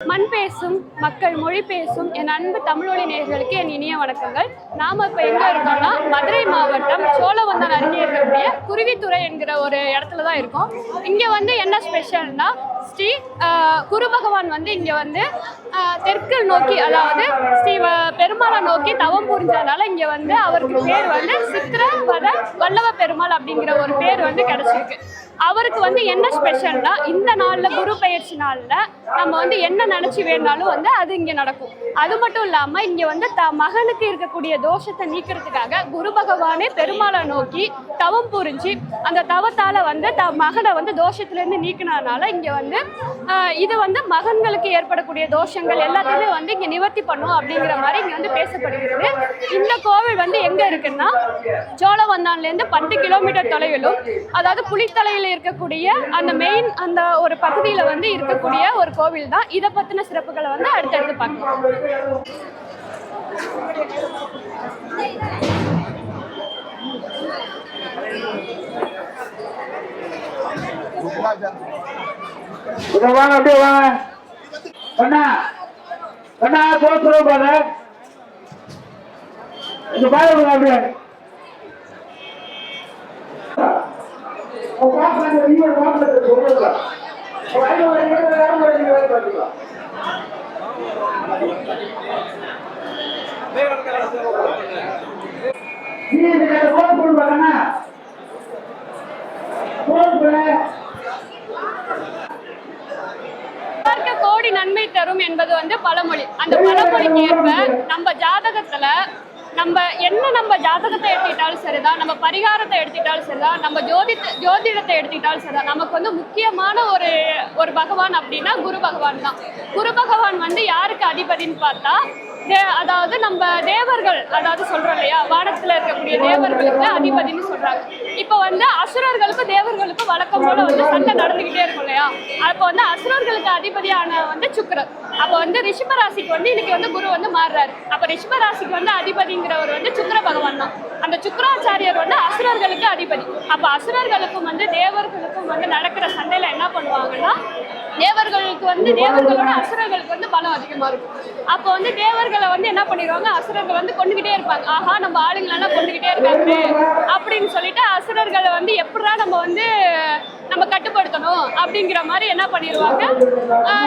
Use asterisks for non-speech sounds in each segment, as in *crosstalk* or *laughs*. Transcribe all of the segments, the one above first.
மண் பேசும் மக்கள் மொழி பேசும் என் அன்பு தமிழொலி நேயர்களுக்கு என் இனிய வணக்கங்கள். நாம இப்ப எங்க இருக்கோம்னா மதுரை மாவட்டம் சோழவந்தன் அருகே இருக்கக்கூடிய குருவித்துறை என்கிற ஒரு இடத்துல தான் இருக்கோம். இங்க வந்து என்ன ஸ்பெஷல்னா ஸ்ரீ குரு பகவான் வந்து இங்க வந்து தெற்கு நோக்கி அதாவது ஸ்ரீ பெருமாளை நோக்கி தவம் புரிஞ்சதுனால இங்க வந்து அவருக்கு பேர் வந்து சித்திரவத வல்லவ பெருமாள் அப்படிங்கிற ஒரு பேர் வந்து கிடைச்சிருக்கு. அவருக்கு வந்து என்ன ஸ்பெஷல்னா இந்த நாளில் குரு பயிற்சி நாளில் நம்ம வந்து என்ன நினச்சி வேணாலும் வந்து அது இங்கே நடக்கும். அது மட்டும் இல்லாமல் இங்கே வந்து த மகனுக்கு இருக்கக்கூடிய தோஷத்தை நீக்கிறதுக்காக குரு பகவானே பெருமாளை நோக்கி தவம் புரிஞ்சு அந்த தவத்தால் வந்து த மகனை வந்து தோஷத்துலேருந்து நீக்கினதுனால இங்கே வந்து இது வந்து மகன்களுக்கு ஏற்படக்கூடிய தோஷங்கள் எல்லாத்தையுமே வந்து இங்கே நிவர்த்தி பண்ணும் அப்படிங்கிற மாதிரி இங்கே வந்து பேசப்படுகிறது. இந்த கோவில் வந்து எங்கே இருக்குன்னா சோழவந்தான்லேருந்து பத்து கிலோமீட்டர் தொலைவிலும் அதாவது புலித்தலையில் இருக்கக்கூடிய அந்த மெயின் அந்த ஒரு பகுதியில் வந்து இருக்கக்கூடிய ஒரு கோவில் தான். இதை பற்றின சிறப்புகளை வந்து அடுத்தடுத்து பார்க்கலாம். வாங்க அப்படியே வாங்க. அண்ணா அண்ணா தோத்துருவோம் பாரு இங்க பாருங்க அப்படியே. உன் பார்த்துக்கலாம். நீ இதுக்கு போன் போன் கோடி நன்மை தரும் என்பது வந்து பழமொழி. அந்த பழமொழிக்கு ஏற்ப நம்ம ஜாதகத்துல நம்ம என்ன நம்ம ஜாதகத்தை எடுத்துக்கிட்டாலும் சரிதான் நம்ம பரிகாரத்தை எடுத்துக்கிட்டாலும் சரிதான் நம்ம ஜோதி ஜோதிடத்தை எடுத்துக்கிட்டாலும் சரிதான். நமக்கு வந்து முக்கியமான ஒரு ஒரு பகவான் அப்படின்னா குரு பகவான் தான். குரு பகவான் வந்து யாருக்கு அதிபதின்னு பார்த்தா அதாவது நம்ம தேவர்கள் அதாவது சொல்றோம் இல்லையா வானத்துல இருக்கக்கூடிய தேவர்களுக்கு அதிபதினு சொல்றாங்க. இப்போ வந்து அசுரர்களுக்கும் தேவர்களுக்கும் வழக்கம் போல வந்து சண்டை நடந்துகிட்டே இருக்கும் இல்லையா? அப்போ வந்து அசுரர்களுக்கு அதிபதியான வந்து சுக்கிரன். அப்போ வந்து ரிஷபராசிக்கு வந்து இன்னைக்கு வந்து குரு வந்து மாறுறாரு. அப்போ ரிஷபராசிக்கு வந்து அதிபதிங்கிறவர் வந்து சுக்கிர பகவான் தான். அந்த சுக்கராச்சாரியர் வந்து அசுரர்களுக்கு அதிபதி. அப்போ அசுரர்களுக்கும் வந்து தேவர்களுக்கும் வந்து நடக்கிற சண்டையில என்ன பண்ணுவாங்கன்னா தேவர்களுக்கு வந்து தேவர்களோட அசுரர்களுக்கு வந்து பலம் அதிகமா இருக்கும். அப்போ வந்து தேவர்களை வந்து என்ன பண்ணிடுவாங்க? அசுரர்கள் வந்து கொண்டுகிட்டே இருப்பாங்க. ஆஹா நம்ம ஆளுங்களெல்லாம் கொண்டுகிட்டே இருக்காங்க அப்படின்னு சொல்லிட்டு அசுரர்களை வந்து எப்படா நம்ம வந்து நம்ம கட்டுப்படுத்தணும் அப்படிங்கிற மாதிரி என்ன பண்ணிடுவாங்க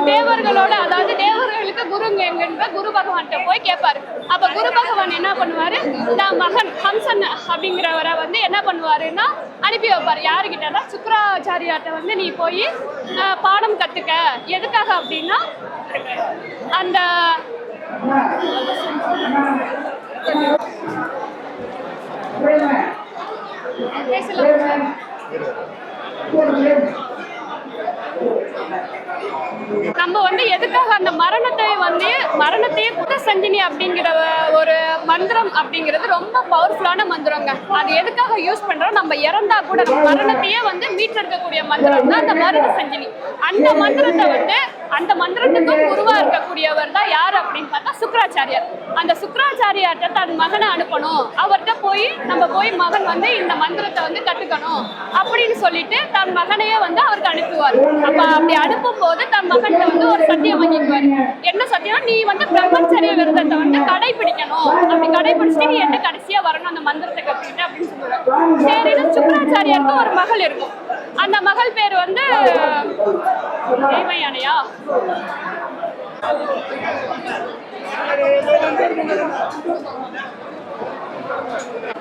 தேவர்களோட அதாவது தேவர்களுக்கு குருங்க எங்கன்ற குரு பகவான்கிட்ட போய் கேட்பாரு அப்ப குரு பகவான் என்ன பண்ணுவாரு? நான் மகன் ஹம்சன் அப்படிங்கிறவரை வந்து என்ன பண்ணுவாருன்னா அனுப்பி வைப்பாரு. யாருக்கிட்டனா சுக்கராச்சாரியார்ட்ட வந்து நீ போய் பாடம் கத்துக்க. எதுக்காக அப்படின்னா அந்த பேசலாம் நம்ம வந்து எதுக்காக அந்த மரணத்தை வந்து மரணத்தையே குத்த சஞ்சினி அப்படிங்கிற ஒரு மந்திரம் அப்படிங்கிறது ரொம்ப பவர்ஃபுல்லான மந்திரங்க. அது எதுக்காக யூஸ் பண்றோம்? நம்ம இறந்தா கூட மரணத்தையே வந்து மீட்டெடுக்கக்கூடிய மந்திரம் தான் அந்த மருத சஞ்சினி அந்த மந்திரத்தை வந்து அந்த மந்திரத்துக்கும் குருவா இருக்கக்கூடியவர் தான் யார் அப்படின்னு பார்த்தா சுக்கராச்சாரியார். அந்த சுக்கராச்சாரியார்ட்ட தன் மகனை அனுப்பணும். அவர்கிட்ட போய் நம்ம போய் மகன் வந்து இந்த மந்திரத்தை வந்து கத்துக்கணும் அப்படின்னு சொல்லிட்டு தன் மகனையே வந்து அவருக்கு அனுப்புவார். அப்ப அப்படி அனுப்பும் போது தன் மகன்கிட்ட வந்து ஒரு சத்தியம் வாங்கிக்குவார். என்ன சத்தியம் நீ வந்து பிரம்மச்சரிய விரதத்தை வந்து கடைபிடிக்கணும். அப்படி கடைபிடிச்சிட்டு நீ என்ன கடைசியா வரணும் அந்த மந்திரத்தை கத்துக்கிட்டு அப்படின்னு சொல்லுவாங்க சரின்னு சுக்கராச்சாரியாருக்கு ஒரு மகள் இருக்கும். அந்த மகள் பேர் வந்து தெய்வயானையா அசுரர்கள்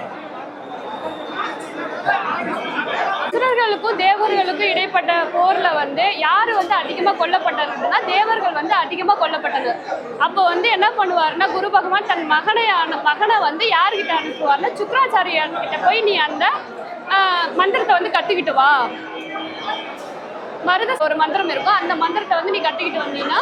தேவர்களுக்கும் இடைப்பட்ட போர்ல வந்து யாரு வந்து அதிகமா கொல்லப்பட்டதுன்னா தேவர்கள் வந்து அதிகமா கொல்லப்பட்டது. அப்போ வந்து என்ன பண்ணுவாருன்னா குரு பகவான் தன் மகனை மகனை வந்து யார்கிட்ட அனுப்புவார்னா சுக்கராச்சாரியர் கிட்ட போய் நீ அந்த மந்திரத்தை வந்து கத்துக்கிட்டு வா. மருத ஒரு மந்திரம் இருக்கும் அந்த மந்திரத்தை வந்து நீ கட்டிக்கிட்டு வந்தீங்கன்னா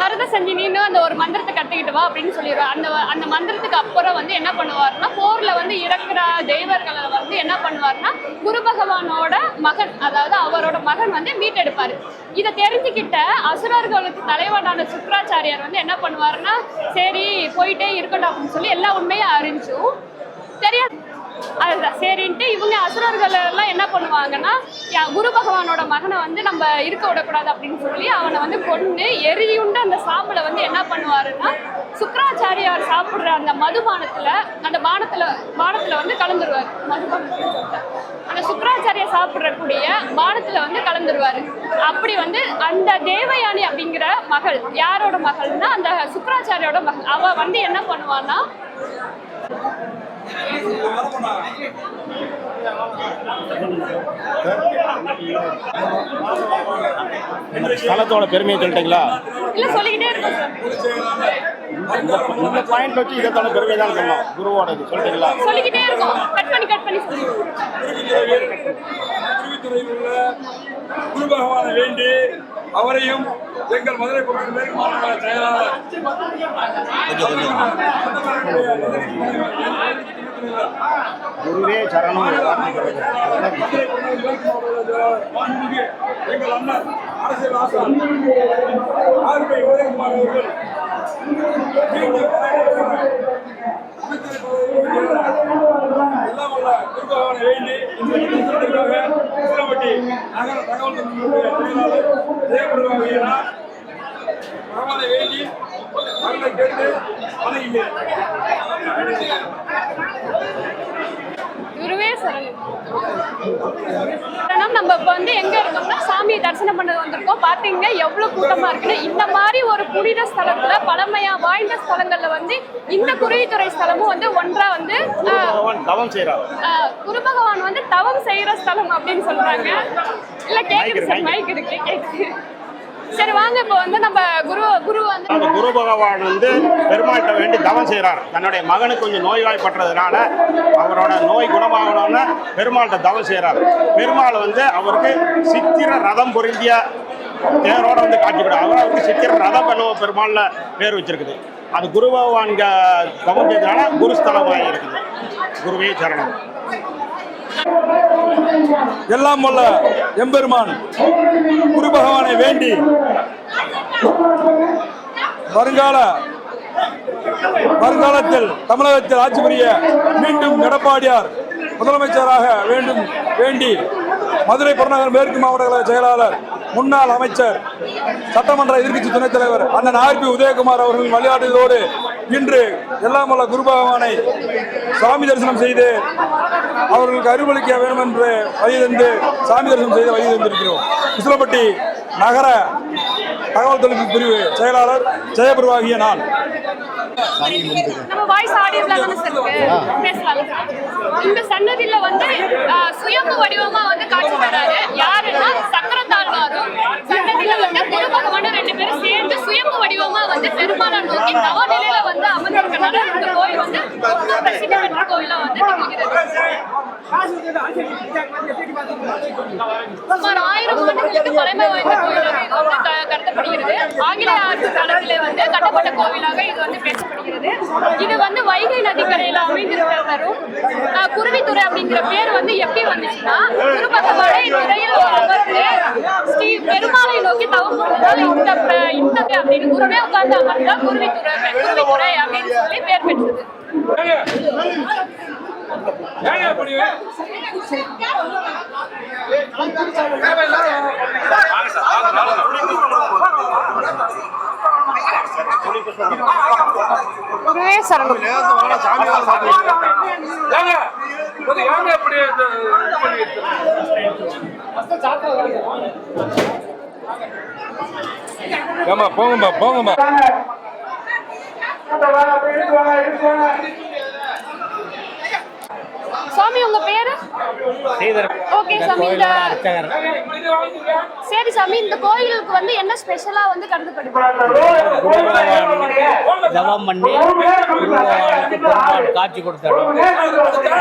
மருத சஞ்சினின்னு அந்த ஒரு மந்திரத்தை கட்டிக்கிட்டு வா அப்படின்னு சொல்லிடுவார் அந்த அந்த மந்திரத்துக்கு அப்புறம் வந்து என்ன பண்ணுவார்னா போர்ல வந்து இறக்குற தெய்வர்களை வந்து என்ன பண்ணுவார்னா குரு பகவானோட மகன் அதாவது அவரோட மகன் வந்து மீட்டெடுப்பாரு. இதை தெரிஞ்சுக்கிட்ட அசுரர்களுக்கு தலைவனான சுக்கராச்சாரியார் வந்து என்ன பண்ணுவாருன்னா சரி போயிட்டே இருக்கட்டும் அப்படின்னு சொல்லி எல்லா உண்மையும் அறிஞ்சும். தெரியாது அதுதான் சரின்ட்டு இவங்க அசுரர்கள் எல்லாம் என்ன பண்ணுவாங்கன்னா குரு பகவானோட மகனை வந்து நம்ம இருக்க விடக்கூடாது அப்படின்னு சொல்லி அவனை வந்து கொண்டு எரியுண்டு அந்த சாம்பலை வந்து என்ன பண்ணுவாருன்னா சுக்கராச்சாரியார் சாப்பிடுற அந்த மதுபானத்துல அந்த பானத்துல பானத்துல வந்து கலந்துருவார். மதுபானத்துல அந்த சுக்கராச்சாரியா சாப்பிடக்கூடிய பானத்துல வந்து கலந்துருவாரு. அப்படி வந்து அந்த தேவயானி அப்படிங்கிற மகள் யாரோட மகள்னா அந்த சுக்கராச்சாரியோட மகள். அவ வந்து என்ன பண்ணுவான்னா ஸ்தலத்தோட பெருமையை சொல்லிட்டீங்களா? இந்த பாயிண்ட் வச்சு இதத்தோட பெருமை தான் சொன்னோம் குருவோட இது சொல்லிட்டீங்களா சொல்லிக்கிட்டே இருக்கும். கட் பண்ணி கட் பண்ணி சொல்லுங்க குருவித்துறையில் உள்ள குரு பகவானை வேண்டி அவரையும் எங்கள் மதுரை மேற்கு மாவட்ட செயலாளர். குருவே சரணம். எங்கள் அண்ணன் அரசியல் ஆசான் ஆர்பி உதயகுமார் அவர்கள். எல்லாம் வல்ல வேண்டி நகர தகவல் தொழில்நுட்ப செயலாளர் வேண்டி மக்களை கேட்டு குருவே சரணம். நம்ம இப்போ வந்து எங்க இருக்கோம்னா சாமியை தரிசனம் பண்ண வந்திருக்கோம். பாத்தீங்கன்னா எவ்வளவு கூட்டமா இருக்குன்னு. இந்த மாதிரி ஒரு புனித ஸ்தலத்துல பழமையா வாய்ந்த ஸ்தலங்கள்ல வந்து இந்த குருவித்துறை ஸ்தலமும் வந்து ஒன்றா வந்து தவம் குரு பகவான் வந்து தவம் செய்யற ஸ்தலம் அப்படின்னு சொல்றாங்க. இல்ல கேக்குது சார் மைக் இருக்கு கேக்குது. சரி வாங்க இப்போ வந்து நம்ம குரு குரு வந்து அந்த குரு பகவான் வந்து பெருமாள்கிட்ட வேண்டி தவம் செய்கிறார் தன்னுடைய மகனுக்கு கொஞ்சம் நோய்வாய்ப்பட்டதுனால அவரோட நோய் குணமாகணும்னு பெருமாள்கிட்ட தவம் செய்கிறார் பெருமாள் வந்து அவருக்கு சித்திர ரதம் பொருந்திய தேரோட வந்து காட்சி கொடுத்தார் அவர் அவருக்கு சித்திர ரதம் பண்ணுவ பெருமாள்ல பேர் வச்சிருக்குது. அது குரு பகவான் தவம் செய்ததுனால குருஸ்தலமாக இருக்குது குருவே சரணம். எல்லாம் வல்ல எம்பெருமான். குரு பகவானை வேண்டி வருங்கால வருங்காலத்தில் தமிழகத்தில் ஆட்சி புரிய மீண்டும் எடப்பாடியார் முதலமைச்சராக வேண்டும் வேண்டி மதுரை புறநகர் மேற்கு மாவட்ட செயலாளர் முன்னாள் அமைச்சர் சட்டமன்ற எதிர்க்கட்சி துணைத் தலைவர் அண்ணன் ஆர்பி உதயகுமார் அவர்களின் வழிகாட்டுதலோடு இன்று எல்லாம் வல்ல குரு பகவானை சாமி தரிசனம் செய்து அவர்களுக்கு அருள்பளிக்க வேண்டும் என்று வழி தந்து சாமி தரிசனம் செய்து வழி தந்திருக்கிறோம். விசிலப்பட்டி நகர தகவல் தொழில்நுட்ப பிரிவு செயலாளர் ஜெயபிரவாகிய நான். நம்ம வாய்ஸ் ஆடியபிளா தானே சார் இருக்கு? பேசலாம் இந்த சன்னதியில வந்து சுயம்பு வடிவமா வந்து காட்சி தராரு. யாருன்னா சக்கரத்தாழ்வாரும் சன்னதியில வந்து பெரும்பாலான ரெண்டு பேரும் சேர்ந்து சுயம்பு வடிவமா வந்து பெரும்பாலான நோக்கி தவநிலையில வந்து அமர்ந்திருக்கனால இந்த கோயில் வந்து ரொம்ப பிரசித்தி பெற்ற கோயிலா வந்து திகழ்கிறது சுமார் ஆயிரம் ஆண்டுகளுக்கு பழமை வாய்ந்த கோயிலாக இது வந்து கருதப்படுகிறது. ஆங்கில ஆட்சி காலத்திலே வந்து கட்டப்பட்ட கோவிலாக இது வந்து பேசப்படுகிறது. இது வந்து வைகை நதிக்கரையில அமைந்திருக்கிறவரும் குருவித்துறை அப்படிங்கிற பேர் வந்து எப்படி வந்துச்சுன்னா குருபகவானை துறையில் அமர்ந்து புரிந்ததால் இந்த ப- இந்த அப்படின்னு குருவே உட்கார்ந்து அமர்ந்தா குருவித்துறை குருவித்துறை அப்படின்னு சொல்லி பேர் பெற்றது குருவே சரணம் ஏங்க கொஞ்சம் ஏங்க அப்படி இது இது ஏமா போங்கம்மா போங்கம்மா சுவாமி உங்க பேரு? ஓகே சாமி இந்த சரி சாமி இந்த கோயிலுக்கு வந்து என்ன ஸ்பெஷலா வந்து கருதப்படுது? ஜபம் பண்ணி காட்சி கொடுத்தாரு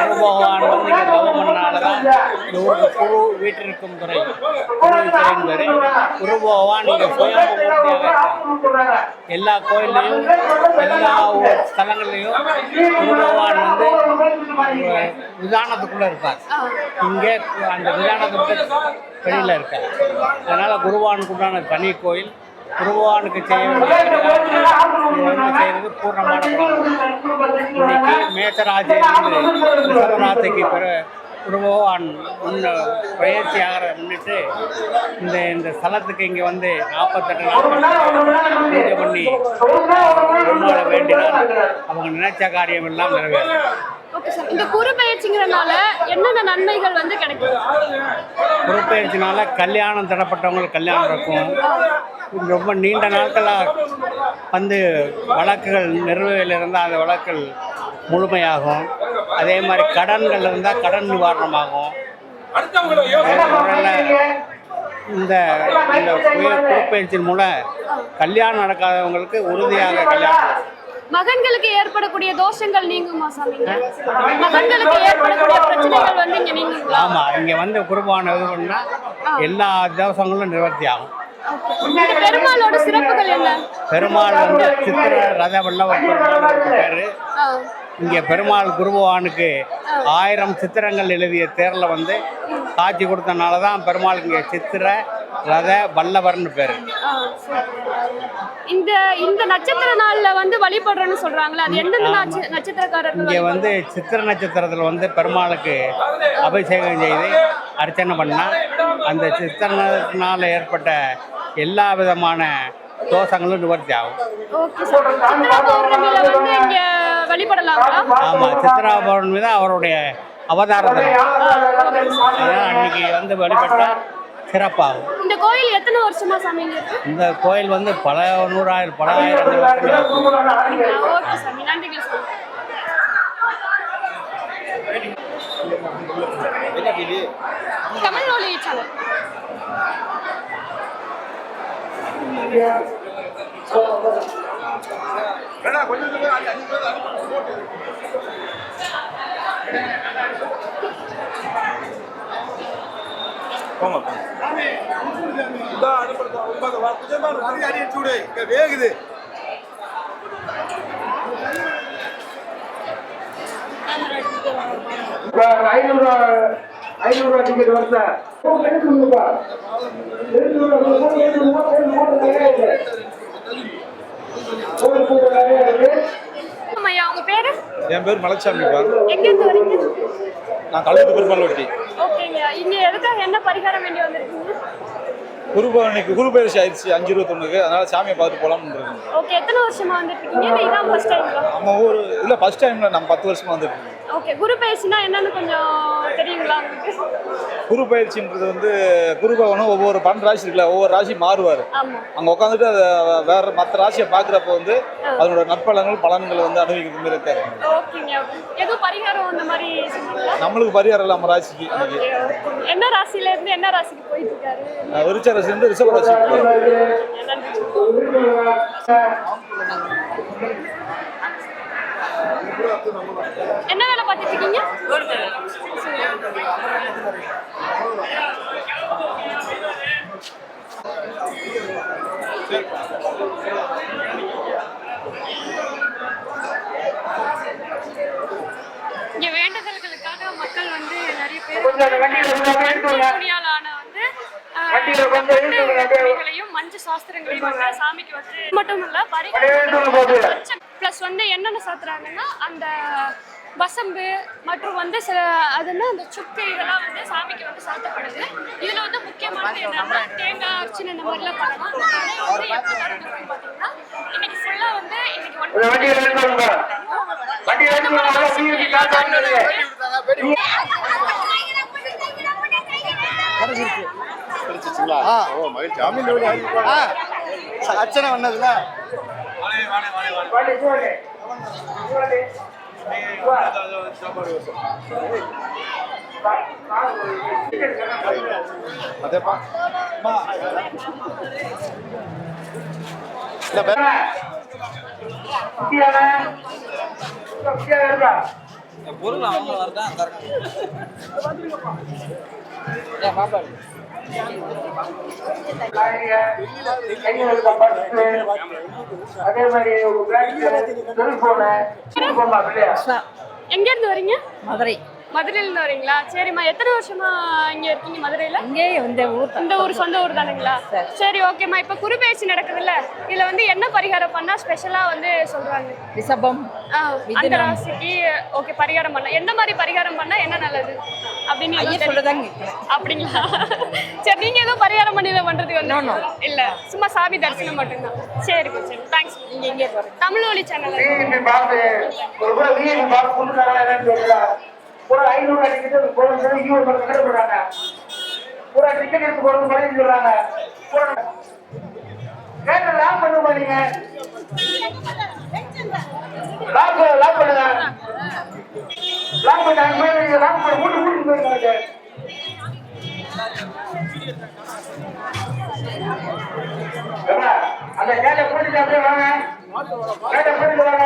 குருபகவான் வந்து ஜபம் பண்ணாலதான் இந்த ஊருக்கு குரு வீட்டிற்கும் துறை குரு துறை. இங்க மூர்த்தியாக இருக்கார். எல்லா கோயில்லையும் எல்லா ஸ்தலங்கள்லையும் குருபகவான் வந்து அஹ், விதானத்துக்குள்ளே இருப்பார். இங்கே அந்த விதானத்துக்கு வெளியில் இருக்கார். அதனால் குருவானுக்கு உண்டான தனி கோயில் குருவானுக்கு செய்ய வேண்டிய பூர்ணமான பலன். இன்னைக்கு மேசராஜிலிருந்து ரிஷபராசிக்கு பிற குருவான் முன்ன பயிற்சி ஆகிற முன்னிட்டு இந்த இந்த ஸ்தலத்துக்கு இங்கே வந்து நாற்பத்தெட்டு நாட்கள் பூஜை பண்ணி பெருமாளை வேண்டினால் அவங்க நினைச்ச காரியம் எல்லாம் நிறைவேறும். ஓகே சார் இந்த குரு என்னென்ன நன்மைகள் வந்து கிடைக்கும்? பொறுப்பெயர்ச்சினால கல்யாணம் தடப்பட்டவங்களுக்கு கல்யாணம் இருக்கும் ரொம்ப நீண்ட நாட்களாக வந்து வழக்குகள் நிறுவையில் இருந்தால் அந்த வழக்குகள் முழுமையாகும். அதே மாதிரி கடன்கள் இருந்தால் கடன் நிவாரணமாகும். முறையில் இந்த இந்த புயல் மூலம் கல்யாணம் நடக்காதவங்களுக்கு உறுதியாக கல்யாணம் மகன்களுக்கு ஏற்படக்கூடிய தோஷங்கள் நீங்குமா சாமிங்க மகன்களுக்கு ஏற்படக்கூடிய பிரச்சனைகள் வந்து இங்க நீங்குங்களா? ஆமாம் இங்கே வந்து குருபான எல்லா தோஷங்களும் நிவர்த்தி ஆகும். பெருமாளோட சிறப்புகள் என்ன? பெருமாள் வந்து சித்திர ரத வல்லவ பெருமாள் பேரு இங்கே பெருமாள் குருபவானுக்கு ஆயிரம் சித்திரங்கள் எழுதிய தேரில் வந்து காட்சி கொடுத்தனால தான் பெருமாள் இங்கே சித்திர ரத வல்லவர்னு பேர். இந்த இந்த நட்சத்திர நாள்ல வந்து வழிபடுறேன்னு சொல்றாங்களே அது எந்தெந்த நட்ச- நட்சத்திரக்காரர்கள் இங்கே வந்து சித்திர நட்சத்திரத்தில் வந்து பெருமாளுக்கு அபிஷேகம் செய்து அர்ச்சனை பண்ணால் அந்த சித்திரனால் ஏற்பட்ட எல்லா விதமான தோஷங்களும் நிவர்த்தி ஆகும். சார். சித்ரா பௌர்ணமி தான் அவருடைய அவதாரத்தை அதனால் அன்னைக்கு வந்து வழிபட்டால் சிறப்பாகும். இந்த கோயில் எத்தனை வருஷமா சாமி இந்த கோயில் வந்து பல நூறாயிரம் பல ஆயிரம் நன்றிகள் சாமி. ஒளி சேனல் வேகுது ஐநூறு ஐநூறு ரூபா டிக்கெட் வருதா என் பேர் வரீங்க? நான் கழுத்து பெருமாள் ஓகேங்க இங்க எதுக்காக என்ன பரிகாரம் வேண்டி வந்திருக்கீங்க? குரு பவனிக்கு குரு பயிற்சி ஆயிடுச்சு அஞ்சு இருபத்தொன்னுக்கு. அதனால சாமியை பார்த்து போகலாம்னு இருக்கேன் ஓகே எத்தனை வருஷமா வந்துருக்கீங்க? இல்லை இதான் ஃபர்ஸ்ட் டைங்களா நம்ம ஊர் இல்லை ஃபர்ஸ்ட் டைமில் நம்ம பத்து வருஷமா வந்துருக்கோம். ஓகே குரு பயிற்சினா என்னன்னு கொஞ்சம் உங்களுக்கு குரு பயிற்சின்றது வந்து குரு பவனும் ஒவ்வொரு பன்னெண்டு ராசி இருக்குல்ல ஒவ்வொரு ராசி மாறுவார். அங்கே உட்காந்துட்டு அதை வேற மற்ற ராசியை பார்க்குறப்ப வந்து அதனோட நற்பலன்கள் பலன்கள் வந்து அனுபவிக்கிற மாதிரி இருக்காரு நம்மளுக்கு பரிகாரம் இல்லை நம்ம ராசிக்கு. என்ன ராசியில இருந்து என்ன ராசிக்கு போயிட்டு இருக்காரு விருச்ச ராசி வந்து ரிஷப ராசி நன்றி என்ன வேலை பார்த்துட்டு இருக்கீங்க இங்க வேண்டுதல்களுக்காக மக்கள் வந்து நிறைய பேர் கொஞ்சம் அந்த வண்டியில கொஞ்சம் எடுத்துங்க. மஞ்சள் துணியாலான வந்து ஆஹ், வண்டியில கொஞ்சம் பட்டு எடுத்துங்க, அப்படியே. துணிகளையும் மஞ்சு சாஸ்திரங்களையும் வந்து சாமிக்கு வந்து மட்டும் இல்ல பிளஸ் வந்து என்னென்ன சாத்துறாங்கன்னா அந்த வசம்பு மற்றும் வந்து சில அதுன்னா அந்த சுக்கு இதெல்லாம் வந்து சாமிக்கு வந்து சாத்தப்படுது. இதுல வந்து முக்கியமானது என்னன்னா தேங்காய் அர்ச்சனை இந்த மாதிரிலாம் பண்ணலாம். அந்த கடை வந்து எப்போ திறந்துருக்கும் பார்த்தீங்கன்னா இன்னைக்கு ஃபுல்லா வந்து இன்னைக்கு இந்த அர்ச்சனை பண்ணதுல அதேப்பா. அம்மா. இல்ல வே- குட்டியானே குட்டியா இருக்கா பொருள் அவங்க வரதான் அதே மாதிரி செல்போனு செல்போன் இல்லையா எங்க இருந்து வரீங்க மதுரை மதுரையில இருந்து வரீங்களா? சரிம்மா. எத்தனை வருஷமா இங்க இருக்கீங்க மதுரையில? இங்கே இந்த ஊர் இந்த ஊர் சொந்த ஊர் தானுங்களா? சரி. ஓகேம்மா. இப்ப குருபேசி நடக்குதுல்ல. இதுல வந்து என்ன பரிகாரம் பண்ணா ஸ்பெஷலா வந்து சொல்றாங்க? ரிஷபம் அந்த ராசிக்கு ஓகே பரிகாரம் பண்ணலாம். எந்த மாதிரி பரிகாரம் பண்ணா என்ன நல்லது? அப்படின்னு? சொல்லதாங்க. அப்படிங்களா? சரி நீங்க எதுவும் பரிகாரம் பண்ணி இதை வந்து இல்ல. சும்மா சாமி தரிசனம் மட்டும்தான். சரி சரி. தேங்க்ஸ் நீங்க எங்கே தமிழ் ஒளி சேனல் வீட்டு பார்த்து ஒரு கூட வீடு பார்த்து கொடுத்தாங்களா என்னன்னு ஒரு ஐநூறு டிக்கெட் போடுறாங்க ஒரு டிக்கெட் எடுத்து போறது மாதிரி சொல்றாங்க. கேட்ட லாக் பண்ணுமா நீங்க? லாக் லாக் பண்ணுங்க லாக் பண்ணாங்க மேல லாக் பண்ணி. மூட்டு மூட்டு போயிருக்காங்க அந்த கேட்டை போட்டுட்டு அப்படியே வாங்க. கேட்டை போட்டுட்டு வாங்க?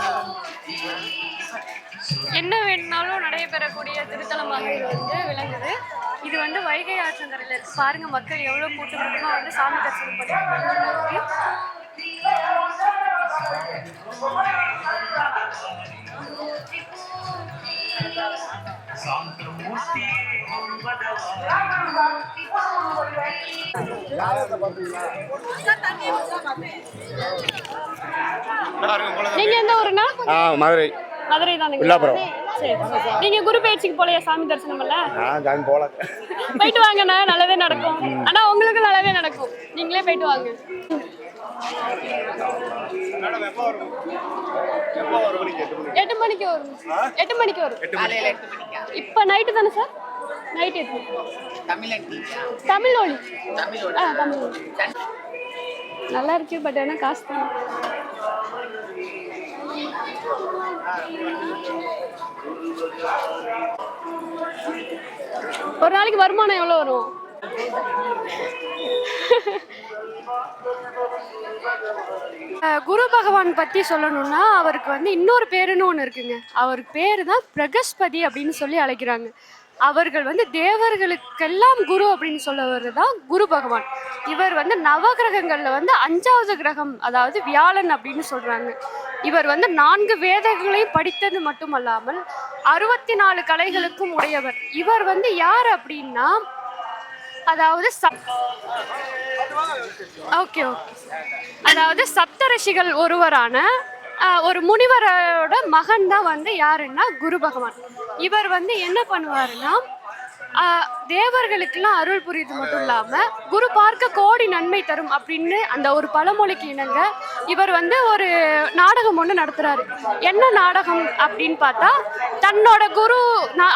வேணும்னாலும் நடைபெறக்கூடிய திருத்தலமாக இது வந்து விளங்குது. இது வந்து வைகை ஆற்றங்கரையில் இருக்கு. பாருங்க மக்கள் எவ்வளவு கூட்டு கூட்டமா வந்து சாமி தரிசனம் பண்ணிட்டு நீங்க எந்த மதுரை. மதுரை தானுங்க வில்லாப்புரம். சரி நீங்க குரு பயிற்சிக்கு போலையா சாமி தரிசனம் நான் ஜாயின் போல. போயிட்டு வாங்கண்ணா நல்லதே நடக்கும். ஆனா உங்களுக்கு நல்லதே நடக்கும். நீங்களே போயிட்டு வாங்க. எட்டு மணிக்கு? வரும். எட்டு மணிக்கு வரும். இப்ப நைட்டு தானே சார்? நைட் எட்டு தமிழ் ஒளி ஆ தமிழ் ஒளி நல்லா இருக்கு பட் ஆனா காசு தான். ஒரு நாளைக்கு வருமானம் எவ்வளோ வரும்? குரு பகவான் பற்றி சொல்லணும்னா அவருக்கு வந்து இன்னொரு பேருன்னு ஒன்று இருக்குங்க. அவர் பேர் தான் பிரகஸ்பதி அப்படின்னு சொல்லி அழைக்கிறாங்க. அவர்கள் வந்து தேவர்களுக்கெல்லாம் குரு அப்படின்னு சொல்லவர் தான் குரு பகவான். இவர் வந்து நவகிரகங்களில் வந்து அஞ்சாவது கிரகம் அதாவது வியாழன் அப்படின்னு சொல்கிறாங்க இவர் வந்து நான்கு வேதங்களையும் படித்தது மட்டுமல்லாமல் அறுபத்தி நாலு கலைகளுக்கும் உடையவர். இவர் வந்து யார் அப்படின்னா அதாவது சப் ஓகே ஓகே. அதாவது சப்தரிஷிகள் ஒருவரான ஒரு முனிவரோட மகன் தான் வந்து யாருன்னா குரு பகவான். இவர் வந்து என்ன பண்ணுவாருன்னா தேவர்களுக்கெல்லாம் அருள் புரியுது மட்டும் இல்லாமல் குரு பார்க்க கோடி நன்மை தரும் அப்படின்னு அந்த ஒரு பழமொழிக்கு இணங்க இவர் வந்து ஒரு நாடகம் ஒன்று நடத்துறாரு. என்ன நாடகம் அப்படின்னு பார்த்தா தன்னோட குரு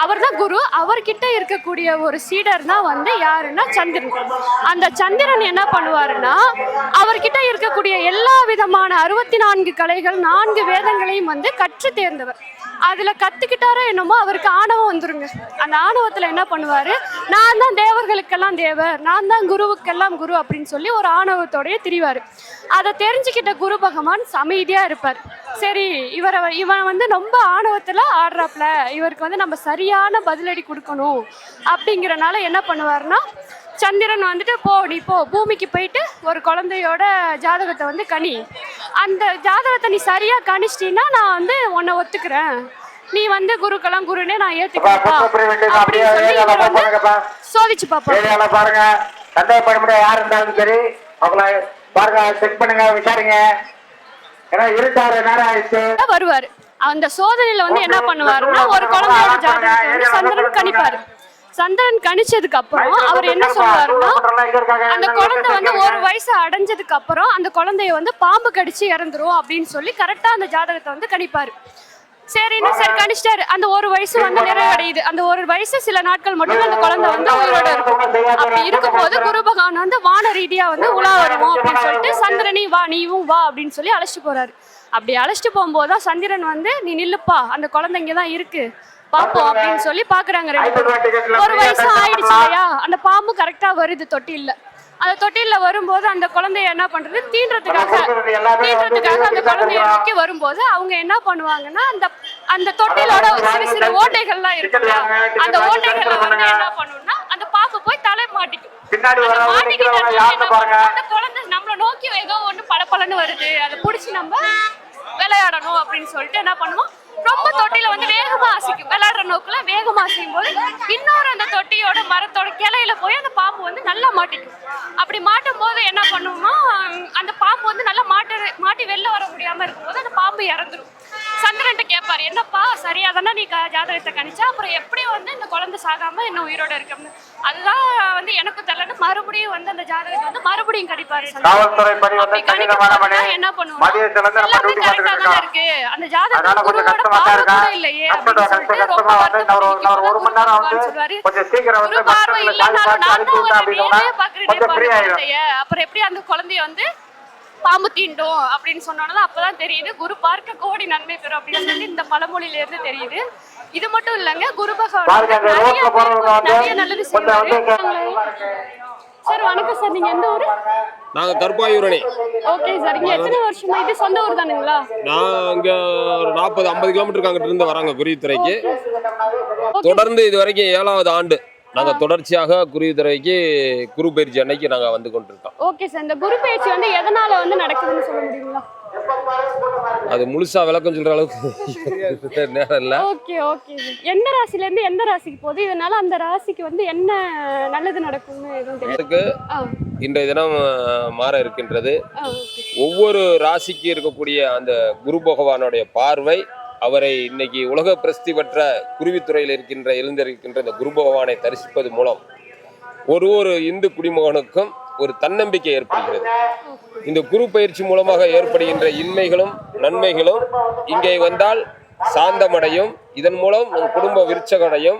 அவர் தான் குரு அவர்கிட்ட இருக்கக்கூடிய ஒரு சீடர் தான் வந்து யாருன்னா சந்திரன். அந்த சந்திரன் என்ன பண்ணுவாருன்னா அவர்கிட்ட இருக்கக்கூடிய எல்லா விதமான அறுபத்தி நான்கு கலைகள் நான்கு வேதங்களையும் வந்து கற்று தேர்ந்தவர். அதுல கத்துக்கிட்டாரோ என்னமோ அவருக்கு ஆணவம் வந்துருங்க. அந்த ஆணவத்துல என்ன பண்ணுவாரு நான் தான் தேவர்களுக்கெல்லாம் தேவர் நான் தான் குருவுக்கெல்லாம் குரு அப்படின்னு சொல்லி ஒரு ஆணவத்தோடய திரிவார். அதை தெரிஞ்சுக்கிட்ட குரு பகவான் அமைதியா இருப்பார். சரி இவரை இவன் வந்து ரொம்ப ஆணவத்தில் ஆடுறாப்புல இவருக்கு வந்து நம்ம சரியான பதிலடி கொடுக்கணும் அப்படிங்கிறனால என்ன பண்ணுவாருன்னா சந்திரன் வந்துட்டு போ நீ போ பூமிக்கு போயிட்டு ஒரு குழந்தையோட ஜாதகத்தை வந்து கனி. அந்த ஜாதகத்தை நீ சரியாக கணிச்சிட்டின்னா நான் வந்து உன்னை ஒத்துக்கிறேன். நீ வந்து குருக்கெல்லாம் குருனே நான் வேண்டியது அப்படின்னு சொல்லி இவர் வந்து. சோதிச்சு ஏரியால பாருங்க. சந்தேகப்பட முடியாது யார் இருந்தாலும் சரி அவங்கள பாருங்க செக் பண்ணுங்க விசாரிங்க. ஏன்னா இருட்டாறு நேரம் ஆயிடுச்சு. வருவாரு. அந்த சோதனையில வந்து என்ன பண்ணுவாருன்னா ஒரு குழந்தையோட ஜாதகத்தை வந்து சந்திரன் கணிப்பாரு. சந்திரன் கணிச்சதுக்கு அப்புறம் அவர் என்ன சொல்லுவாருன்னா அந்த குழந்தை வந்து ஒரு வயசு அடைஞ்சதுக்கு அப்புறம் அந்த குழந்தைய வந்து பாம்பு கடிச்சு இறந்துரும் அப்படின்னு சொல்லி கரெக்டா அந்த ஜாதகத்தை வந்து கணிப்பாரு. சரின்னு சரி கணிச்சிட்டாரு. அந்த ஒரு வயசு வந்து நிறைவடையுது. அந்த ஒரு வயசு சில நாட்கள் மட்டும் அந்த குழந்தை வந்து உயிரோட இருக்கும். அப்படி இருக்கும்போது குரு பகவான் வந்து வான ரீதியா வந்து உலா வருவோம் அப்படின்னு சொல்லிட்டு சந்திரனி வா நீயும் வா அப்படின்னு சொல்லி அழைச்சிட்டு போறாரு. அப்படி அழைச்சிட்டு போகும்போது தான் சந்திரன் வந்து நீ நில்லுப்பா அந்த குழந்தை தான் இருக்கு. பாப்போம் அப்படின்னு சொல்லி பாக்குறாங்க ரெண்டு பேரும். ஒரு வயசு ஆயிடுச்சு இல்லையா? அந்த பாம்பு கரெக்டா வருது தொட்டில்ல. அந்த தொட்டில்ல வரும்போது அந்த குழந்தைய என்ன பண்றது? தீண்டுறதுக்காக தீண்டுறதுக்காக அந்த குழந்தைய நோக்கி வரும்போது அவங்க என்ன பண்ணுவாங்கன்னா அந்த அந்த தொட்டிலோட ஒரு சிறு சிறு ஓட்டைகள்லாம் இருக்கு இல்லையா? அந்த ஓட்டைகள்ல வந்து என்ன பண்ணும்னா அந்த பாம்பு போய் தலை மாட்டிக்கும். அந்த குழந்தை நம்மள நோக்கி ஏதோ ஒண்ணு பளபளன்னு வருது. அதை புடிச்சு நம்ம விளையாடணும் அப்படின்னு சொல்லிட்டு என்ன பண்ணுவோம்? ரொம்ப தொட்டியில வந்து வேகமா அசைக்கும். விளையாடுற நோக்குல வேகமா அசையும் போது இன்னொரு அந்த தொட்டியோட மரத்தோட கிளையில போய் அந்த பாம்பு வந்து நல்லா மாட்டிக்கும். அப்படி மாட்டும் போது என்ன பண்ணுவோம்னா அந்த பாம்பு வந்து நல்லா மாட்டு மாட்டி வெளில வர முடியாம இருக்கும்போது அந்த பாம்பு இறந்துடும் சந்திரன்ட்ட கேட்பாரு என்னப்பா சரியா தானே நீ ஜாதகத்தை கணிச்சா? அப்புறம் எப்படி வந்து இந்த குழந்தை சாகாம இன்னும் உயிரோட இருக்குன்னு? அதுதான் வந்து எனக்கும் தெரியலன்னு மறுபடியும் வந்து அந்த ஜாதகத்தை வந்து மறுபடியும் கணிப்பாரு என்ன பண்ணுவோம்? இருக்கு. அந்த ஜாதகம் குருவோட பார்வை கூட இல்லையே அப்படின்னு சொல்லிட்டு ஒரு மணி நேரம் வந்து கொஞ்சம் சீக்கிரம் வந்து குரு பார்வை இல்லைனாலும் நான் தான் வந்து நேரே பாக்குறேன் அப்புறம் எப்படி அந்த குழந்தைய வந்து பாம்பு தீண்டும் அப்படின்னு சொன்னோம்னா அப்பதான் தெரியுது. குரு பார்க்க கோடி நன்மை பெறும் அப்படின்னு சொல்லி இந்த பழமொழியில இருந்து தெரியுது. இது மட்டும் இல்லைங்க குரு பகவான் நிறைய நிறைய நல்லது செய்வாரு. சார் வணக்கம் சார் நீங்க எந்த ஊரு? நாங்கள் கருப்பாயூரணி. ஓகே சார் இங்க எத்தனை வருஷமா? இது சொந்த ஊர் தானுங்களா? நான் இங்கே ஒரு நாற்பது ஐம்பது கிலோமீட்டருக்கு அங்கிட்டு இருந்து வராங்க குருவித்துறைக்கு. தொடர்ந்து இது வரைக்கும் ஏழாவது ஆண்டு. நாங்கள் தொடர்ச்சியாக குருவித்துறைக்கு குரு பயிற்சி அன்னைக்கு நாங்கள் வந்து கொண்டிருக்கோம். ஓகே சார் இந்த குரு பயிற்சி வந்து எதனால வந்து நடக்குதுன்னு சொல்ல முடியுங்களா? அது முழுசா விளக்கம் சொல்ற அளவுக்கு *laughs* நேரம் இல்லை. Okay okay. எந்த ராசில இருந்து எந்த ராசிக்கு போகுது? இதனால அந்த ராசிக்கு வந்து என்ன நல்லது நடக்கும்னு எதுவும் இன்றைய தினம் மாற இருக்கின்றது. ஒவ்வொரு ராசிக்கு இருக்கக்கூடிய அந்த குரு பகவானுடைய பார்வை அவரை இன்னைக்கு உலக பிரசித்தி பெற்ற குருவித்துறையில் இருக்கின்ற எழுந்திருக்கின்ற இந்த குரு பகவானை தரிசிப்பது மூலம் ஒரு ஒரு இந்து குடிமகனுக்கும் ஒரு தன்னம்பிக்கை ஏற்படுகிறது. இந்த குரு பயிற்சி மூலமாக ஏற்படுகின்ற இன்மைகளும் நன்மைகளும் இங்கே வந்தால் சாந்தமடையும். இதன் மூலம் நம் குடும்ப விருச்சகடையும்.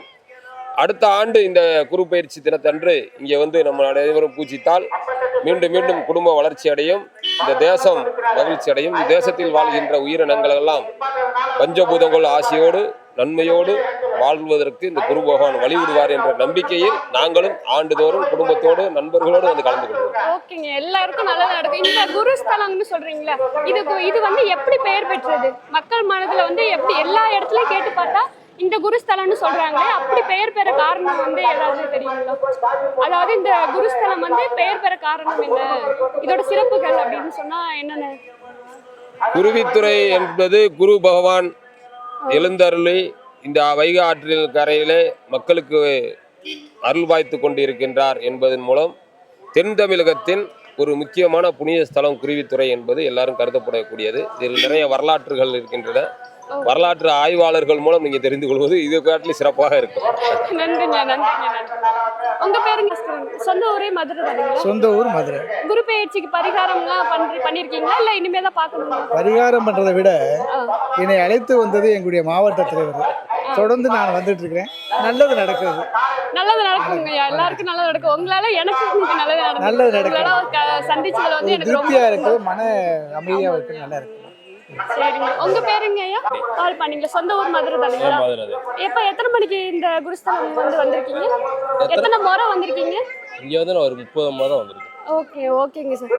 அடுத்த ஆண்டு இந்த குரு பயிற்சி தினத்தன்று இங்கே வந்து நம்ம அனைவரும் பூஜித்தால் மீண்டும் மீண்டும் குடும்ப வளர்ச்சி அடையும் இந்த தேசம் மகிழ்ச்சி அடையும். தேசத்தில் வாழ்கின்ற உயிரினங்கள் எல்லாம் பஞ்சபூதங்கள் ஆசையோடு நன்மையோடு வாழ்வதற்கு இந்த குரு பகவான் வழிவிடுவார் என்ற நம்பிக்கையில் நாங்களும் ஆண்டுதோறும் குடும்பத்தோடு நண்பர்களோடு வந்து கலந்து கொள்வோம். ஓகேங்க. எல்லாருக்கும் நல்லது நடக்கும். இந்த குருஸ்தலம்னு சொல்றீங்களா இது இது வந்து எப்படி பெயர் பெற்றது? மக்கள் மனதுல வந்து எப்படி எல்லா இடத்துலயும் கேட்டு பார்த்தா இந்த குருஸ்தலம்னு சொல்றாங்களே அப்படி பெயர் பெற காரணம் வந்து ஏதாவது தெரியுங்களா? அதாவது இந்த குருஸ்தலம் வந்து பெயர் பெற காரணம் என்ன? இதோட சிறப்புகள் அப்படின்னு சொன்னா என்னென்ன? குருவித்துறை என்பது குரு பகவான் எழுந்தருளி இந்த வைகை ஆற்றில் கரையிலே மக்களுக்கு அருள் வாய்த்து கொண்டிருக்கின்றார் என்பதன் மூலம் தென் தமிழகத்தின் ஒரு முக்கியமான புனித ஸ்தலம் குருவித்துறை என்பது எல்லாரும் கருதப்படக்கூடியது. இதில் நிறைய வரலாற்றுகள் இருக்கின்றன. வரலாற்று ஆய்வாளர்கள் மூலம் நீங்க தெரிந்து கொள்வது இது காட்டிலும் சிறப்பாக இருக்கும். நன்றிங்க நன்றிங்க நன்றி உங்க பேருங்க சொந்த ஊரே மதுரை தானுங்களா? சொந்த ஊர் மதுரை. குரு பயிற்சிக்கு பரிகாரம்லாம் பண்ணி பண்ணிருக்கீங்களா? இல்ல இனிமே தான் பார்க்கணுங்களா பரிகாரம் பண்ணுறதை விட. என்னை அழைத்து வந்தது எங்களுடைய மாவட்ட தலைவர். தொடர்ந்து நான் வந்துட்டு இருக்கிறேன் நல்லது நடக்குது. நல்லது நடக்குங்கய்யா எல்லாருக்கும் நல்லது நடக்கும். உங்களால எனக்கு நல்லது நடக்கும் நல்லது நடக்கும். சந்திச்சதுல வந்து எனக்கு ரொம்ப திருப்தியா இருக்கு மன அமைதியா இருக்கு நல்லா இருக்கு. சரிங்க. உங்க பேருங்க ஐயா? கால் பண்ணீங்க சொந்த ஊர் மதுரை தானுங்களா எப்ப எத்தனை மணிக்கு இந்த குருஸ்தலம் வந்து வந்திருக்கீங்க? எத்தனை? முறை வந்திருக்கீங்க? இங்கே வந்து நான் ஒரு முப்பது முறை வந்திருக்கேன். ஓகே ஓகேங்க சார்.